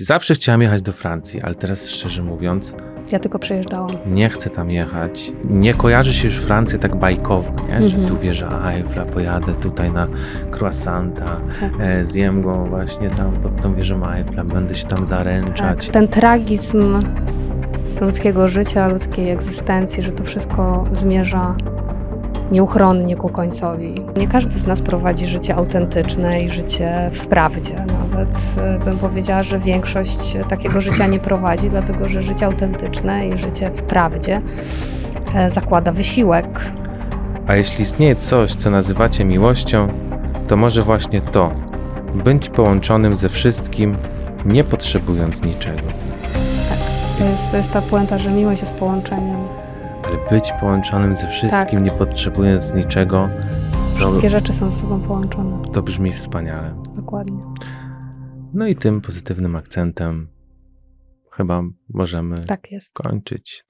Zawsze chciałam jechać do Francji, ale teraz szczerze mówiąc, Ja tylko przejeżdżałam. nie chcę tam jechać. Nie kojarzy się już Francję tak bajkowo, nie? że Mhm. tu wieża Eiffla, pojadę tutaj na croissanta, Tak. e, zjem go właśnie tam pod tą wieżą Eiffla, będę się tam zaręczać. Tak. Ten tragizm ludzkiego życia, ludzkiej egzystencji, że to wszystko zmierza nieuchronnie ku końcowi. Nie każdy z nas prowadzi życie autentyczne i życie w prawdzie. Nawet e, bym powiedziała, że większość takiego życia nie prowadzi, dlatego że życie autentyczne i życie w prawdzie e, zakłada wysiłek, A jeśli istnieje coś, co nazywacie miłością, to może właśnie to. Być połączonym ze wszystkim, nie potrzebując niczego. To jest, to jest ta puenta, że miłość jest połączeniem. Ale być połączonym ze wszystkim, nie potrzebując niczego, to, Wszystkie rzeczy są ze sobą połączone. to brzmi wspaniale. Dokładnie. No i tym pozytywnym akcentem chyba możemy Tak jest. kończyć